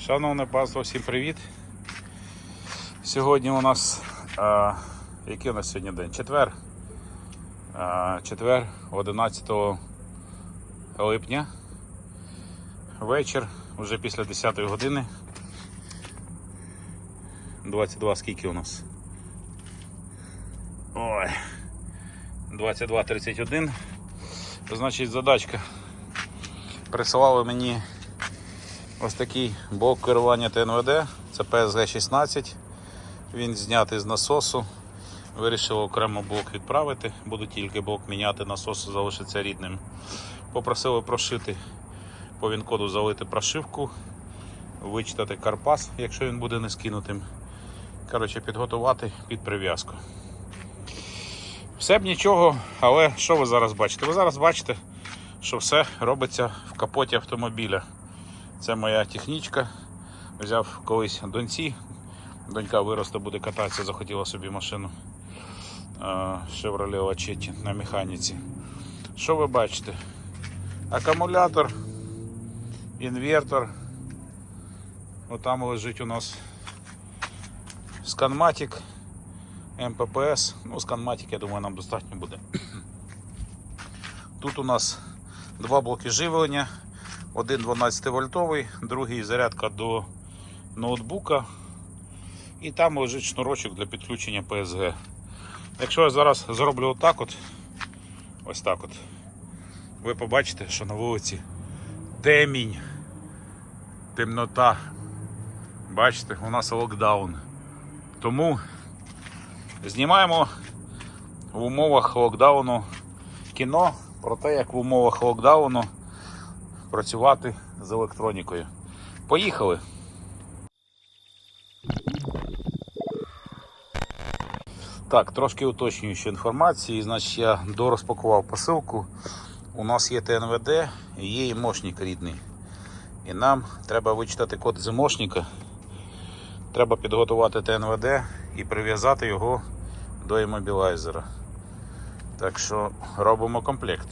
Шановне панство, всім привіт. Сьогодні у нас а, який у нас сьогодні день? Четвер. А, четвер 11 липня. Вечір, вже після 10 години. 22 скільки у нас? Ой. 22.31. Значить, задачка. Присилали мені ось такий блок керування ТНВД. Це PSG 16. Він знятий з насосу. Вирішив окремо блок відправити. Буду тільки блок міняти, насос залишиться рідним. Попросили прошити по він-коду залити прошивку, вичитати карпас, якщо він буде не скинутим. Коротше, підготувати під прив'язку. Все б нічого, але що ви зараз бачите? Ви зараз бачите, що все робиться в капоті автомобіля. Це моя технічка. Взяв колись доньці. Донька виросте, буде кататися, захотіла собі машину Chevrolet Lachetti на механіці. Що ви бачите? Акумулятор, інвертор. Отам лежить у нас сканматик. МППС. Ну, сканматик, я думаю, нам достатньо буде. Тут у нас два блоки живлення. Один 12 вольтовий, другий зарядка до ноутбука. І там лежить шнурочок для підключення PSG. Якщо я зараз зроблю отак от, ось так от, ви побачите, що на вулиці темінь, темнота. Бачите, у нас локдаун. Тому Знімаємо в умовах локдауну кіно про те, як в умовах локдауну працювати з електронікою. Поїхали! Так, трошки уточнюючи інформації. Значить, я дорозпакував посилку. У нас є ТНВД і є і мошник рідний. І нам треба вичитати код з мошника. Треба підготувати ТНВД і прив'язати його до іммобілайзера. Так що робимо комплект.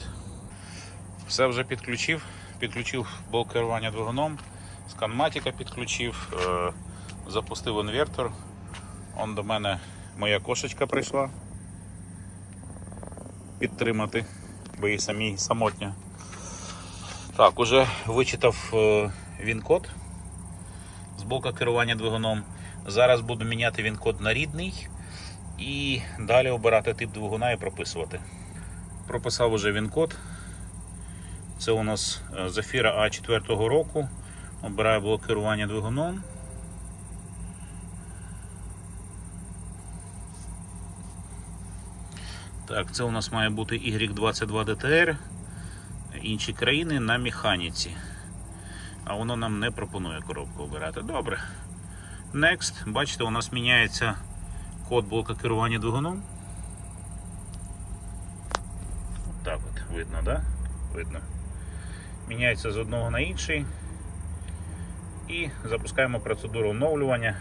Все вже підключив. Підключив блок керування двигуном, сканматика підключив, е, запустив інвертор. Он до мене моя кошечка прийшла підтримати, бо їй самій самотня. Так, уже вичитав е, він-код з блока керування двигуном. Зараз буду міняти він-код на рідний і далі обирати тип двигуна і прописувати. Прописав уже він-код. Це у нас е, Zafira А 4 року. Обираю блок керування двигуном. Так, це у нас має бути Y22DTR. Інші країни на механіці. А воно нам не пропонує коробку обирати. Добре. Next. Бачите, у нас міняється код блока керування двигуном. От так от, видно, да? Видно. Міняється з одного на інший. І запускаємо процедуру оновлювання.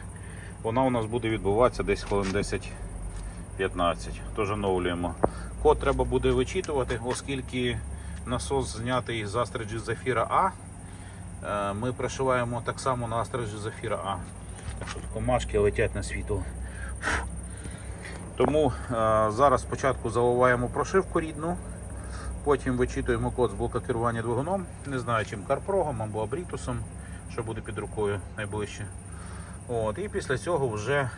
Вона у нас буде відбуватися десь хвилин 10-15. Тож оновлюємо. Код треба буде вичитувати, оскільки насос знятий з Astrid Zafira A. Е, Ми прошиваємо так само на Astrid Zafira A. Так комашки летять на світло. Тому е, зараз спочатку заливаємо прошивку рідну, потім вичитуємо код з блока керування двигуном, не знаю чим карпрогом або абрітусом, що буде під рукою найближче. От, І після цього вже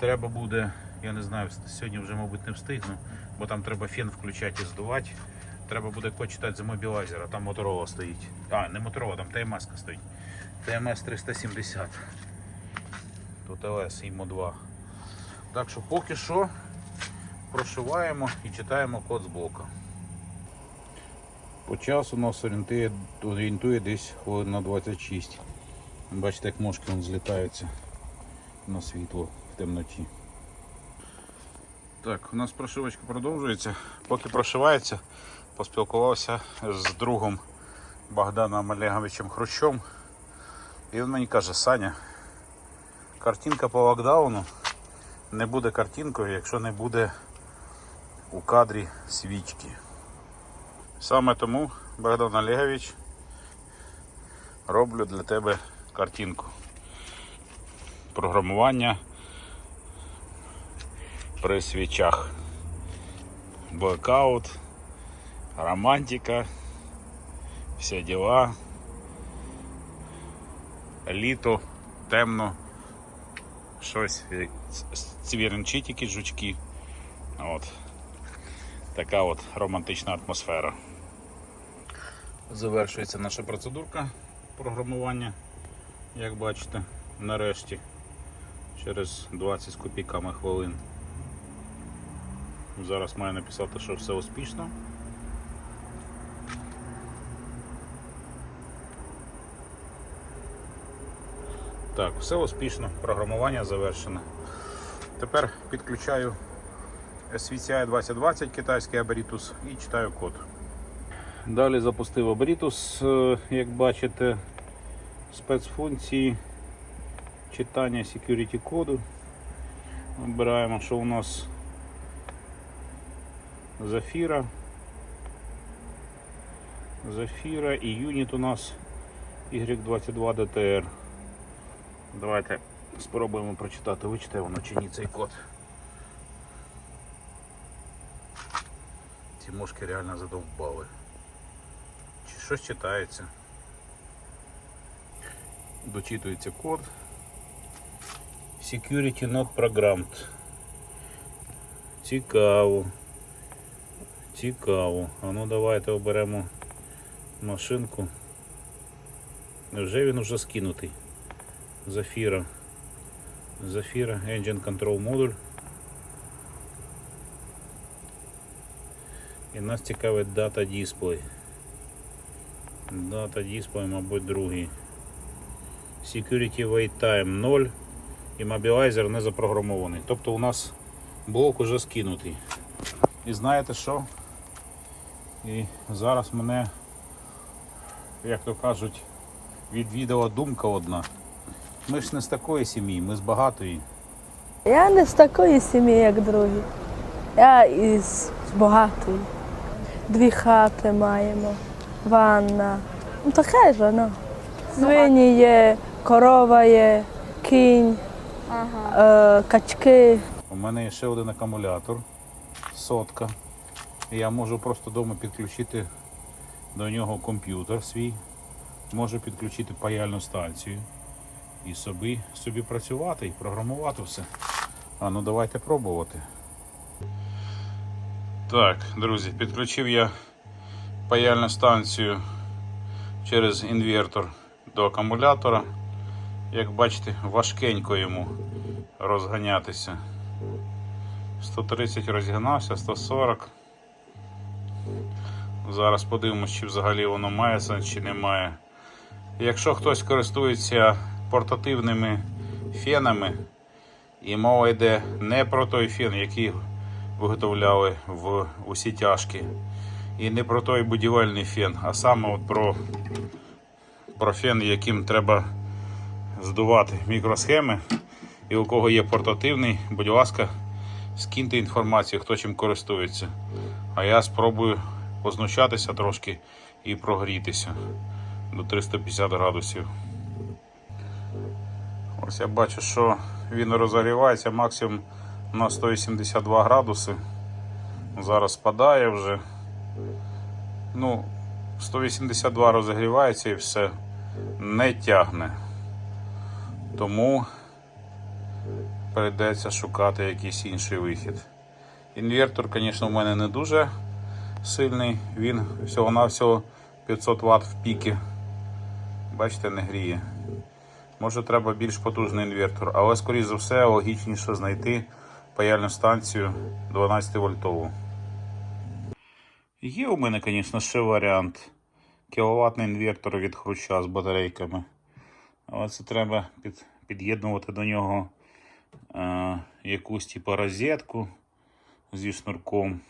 треба буде, я не знаю, сьогодні вже, мабуть, не встигну, бо там треба фен включати і здувати. Треба буде код читати з мобілайзера, там моторова стоїть. А, не моторова, там ТМС стоїть. ТМС 370. Тут ЛС ІМО 2. Так що поки що прошиваємо і читаємо код з блока. По часу нас орієнтує, орієнтує десь хвилин на 26. Бачите, як вон злітаються на світло в темноті. Так, у нас прошивочка продовжується. Поки прошивається, поспілкувався з другом Богданом Олеговичем Хрущом. І він мені каже, Саня, картинка по локдауну не буде картинкою, якщо не буде у кадрі свічки. Саме тому, Богдан Олегович, роблю для тебе картинку. Програмування при свічах. Блокаут, романтика, всі діла. Літо, темно, щось, е, цвірнчитики, жучки. От. Така от романтична атмосфера. Завершується наша процедурка програмування, як бачите, нарешті через 20 з копійками хвилин. Зараз маю написати, що все успішно. Так, все успішно, програмування завершено. Тепер підключаю SVCI 2020 китайський Aberitus і читаю код. Далі запустив Aberitus, е, як бачите, спецфункції читання security коду. Обираємо, що у нас Зафіра. Зафіра і юніт у нас Y22DTR. Давайте спробуємо прочитати, вичитає воно чи ні цей код. Ці мошки реально задовбали. Чи щось читається? Дочитується код. Security not programmed. Цікаво. Цікаво. А ну давайте оберемо машинку. Невже він уже скинутий? Зафіра. Зафіра Engine Control модуль. І нас цікавить дата Display. Дата Display, мабуть, другий. Security Wait Time 0 і мобілайзер не запрограмований. Тобто у нас блок уже скинутий. І знаєте що? І зараз мене, як то кажуть, відвідала думка одна. Ми ж не з такої сім'ї, ми з багатої. Я не з такої сім'ї, як другі. Я із багатої. Дві хати маємо, ванна. Ну таке ж воно. Свині є, корова є, кінь, е, качки. У мене є ще один акумулятор, сотка. І я можу просто вдома підключити до нього комп'ютер свій, можу підключити паяльну станцію і собі, собі працювати і програмувати все. А ну давайте пробувати. Так, друзі, підключив я паяльну станцію через інвертор до акумулятора. Як бачите, важкенько йому розганятися. 130 розігнався, 140. Зараз подивимось, чи взагалі воно має сенс, чи не має. Якщо хтось користується портативними фенами, і мова йде не про той фен, який виготовляли в усі тяжкі, і не про той будівельний фен, а саме от про, про фен, яким треба здувати мікросхеми. І у кого є портативний, будь ласка, скиньте інформацію, хто чим користується. А я спробую познущатися трошки і прогрітися до 350 градусів. Ось я бачу, що він розогрівається максимум на 182 градуси. Зараз спадає вже. Ну, 182 розогрівається і все не тягне. Тому прийдеться шукати якийсь інший вихід. Інвертор, звісно, в мене не дуже сильний, він всього-навсього 500 Вт в піки. Бачите, не гріє. Може треба більш потужний інвертор, але, скоріш за все, логічніше знайти паяльну станцію 12 вольтову. Є у мене, звісно, ще варіант. Кіловатний інвертор від хруща з батарейками. Але це треба під, під'єднувати до нього е, якусь типу розетку зі шнурком.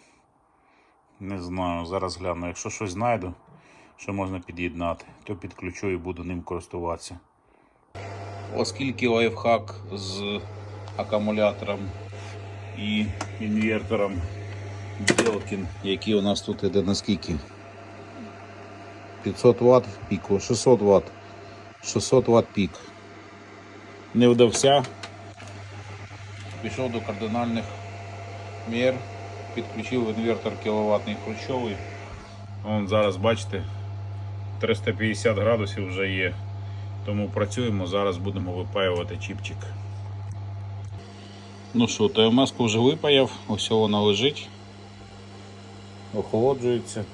Не знаю, зараз гляну. Якщо щось знайду, що можна під'єднати, то підключу і буду ним користуватися. Оскільки лайфхак з акумулятором і інвертором Белкін, який у нас тут іде наскільки? 500 Вт піку, 600 Вт. 600 Вт пік. Не вдався. Пішов до кардинальних мір, підключив інвертор кіловатний хрущовий. Вон зараз бачите, 350 градусів вже є. Тому працюємо, зараз будемо випаювати чіпчик. Ну що, ТМС вже випаяв, ось вона лежить, охолоджується.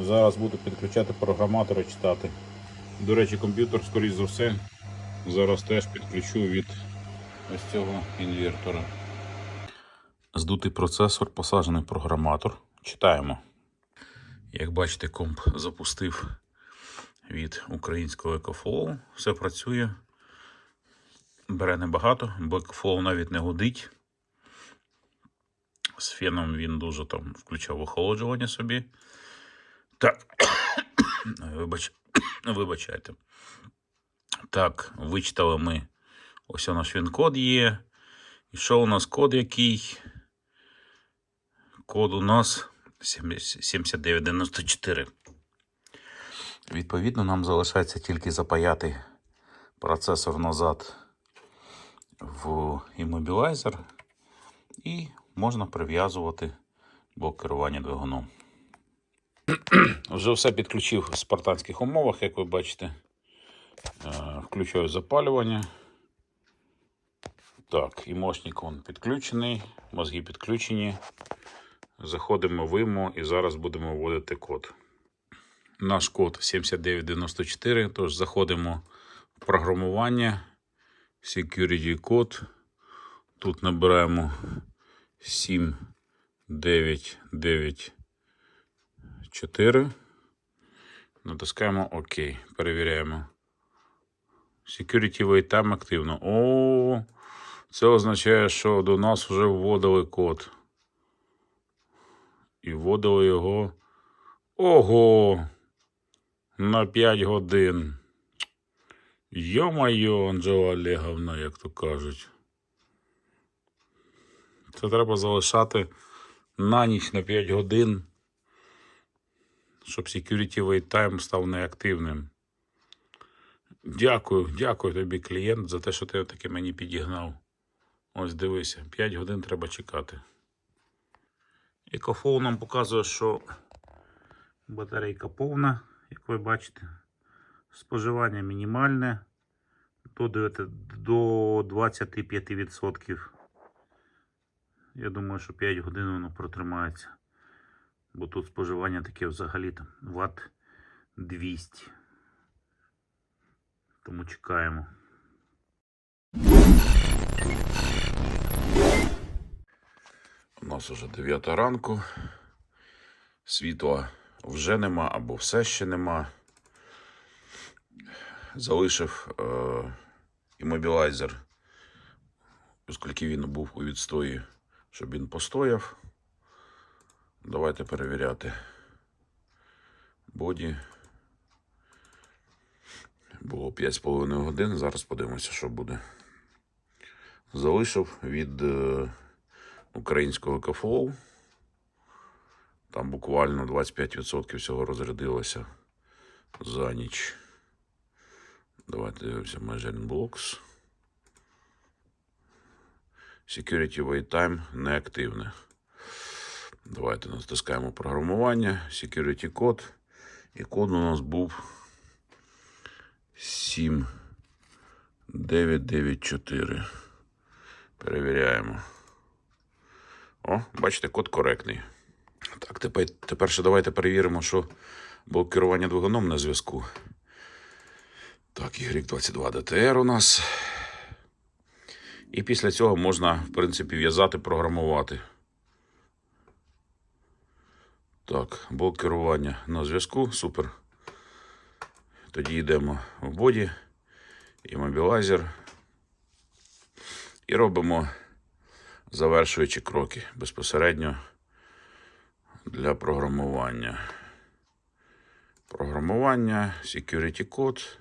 Зараз буду підключати програматор і читати. До речі, комп'ютер, скоріш за все, зараз теж підключу від ось цього інвертора. Здутий процесор, посаджений програматор. Читаємо. Як бачите, комп запустив від українського EcoFlow. Все працює. Бере небагато, бо EcoFlow навіть не гудить. З феном він дуже там включав охолоджування собі. Так. Вибач... Вибачайте. Так, вичитали ми. Ось у наш він код є. І що у нас код який? Код у нас 7994. Відповідно, нам залишається тільки запаяти процесор назад в іммобілайзер і можна прив'язувати блок керування двигуном. Вже все підключив в спартанських умовах, як ви бачите. Е, Включаю запалювання. Так, і мощник он підключений, мозги підключені. Заходимо в ІМО і зараз будемо вводити код. Наш код 7994, тож заходимо в програмування, security код. Тут набираємо 7994. Натискаємо ОК. Перевіряємо. Security wait активно. О, це означає, що до нас вже вводили код. І вводили його. Ого! На 5 годин. Йо-майо, Анжела Олеговна, як то кажуть. Це треба залишати на ніч на 5 годин, щоб security wait time став неактивним. Дякую, дякую тобі, клієнт, за те, що ти таки мені підігнав. Ось дивися, 5 годин треба чекати. Екофол нам показує, що батарейка повна, як ви бачите. Споживання мінімальне до 25%. Я думаю, що 5 годин воно протримається. Бо тут споживання таке взагалі там ватт 200. Тому чекаємо. У нас уже 9 ранку. Світла вже нема або все ще нема. Залишив е, іммобілайзер, оскільки він був у відстої, щоб він постояв. Давайте перевіряти боді. Було 5,5 годин. Зараз подивимося, що буде. Залишив від е, українського КФО. Там буквально 25% всього розрядилося за ніч. Давайте дивимося Measuring Blocks. Security Wait Time неактивне. Давайте натискаємо програмування, Security код. І код у нас був 7994. Перевіряємо. О, бачите, код коректний. Так, тепер, тепер ще давайте перевіримо, що блок керування двигуном на зв'язку. Так, Y22DTR у нас. І після цього можна, в принципі, в'язати, програмувати. Так, блок керування на зв'язку. Супер. Тоді йдемо в боді, іммобілайзер. І робимо завершуючі кроки безпосередньо для програмування. Програмування, security код,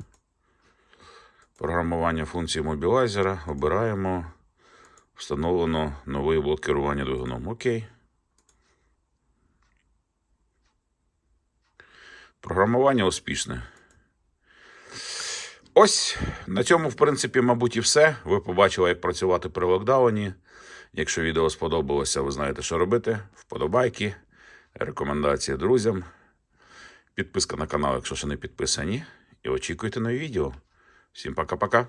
програмування функції мобілайзера. Обираємо. Встановлено новий блок керування двигуном. Окей. Програмування успішне. Ось на цьому, в принципі, мабуть, і все. Ви побачили, як працювати при локдауні. Якщо відео сподобалося, ви знаєте, що робити. Вподобайки, рекомендації друзям, підписка на канал, якщо ще не підписані. І очікуйте нові відео. Всім пока-пока.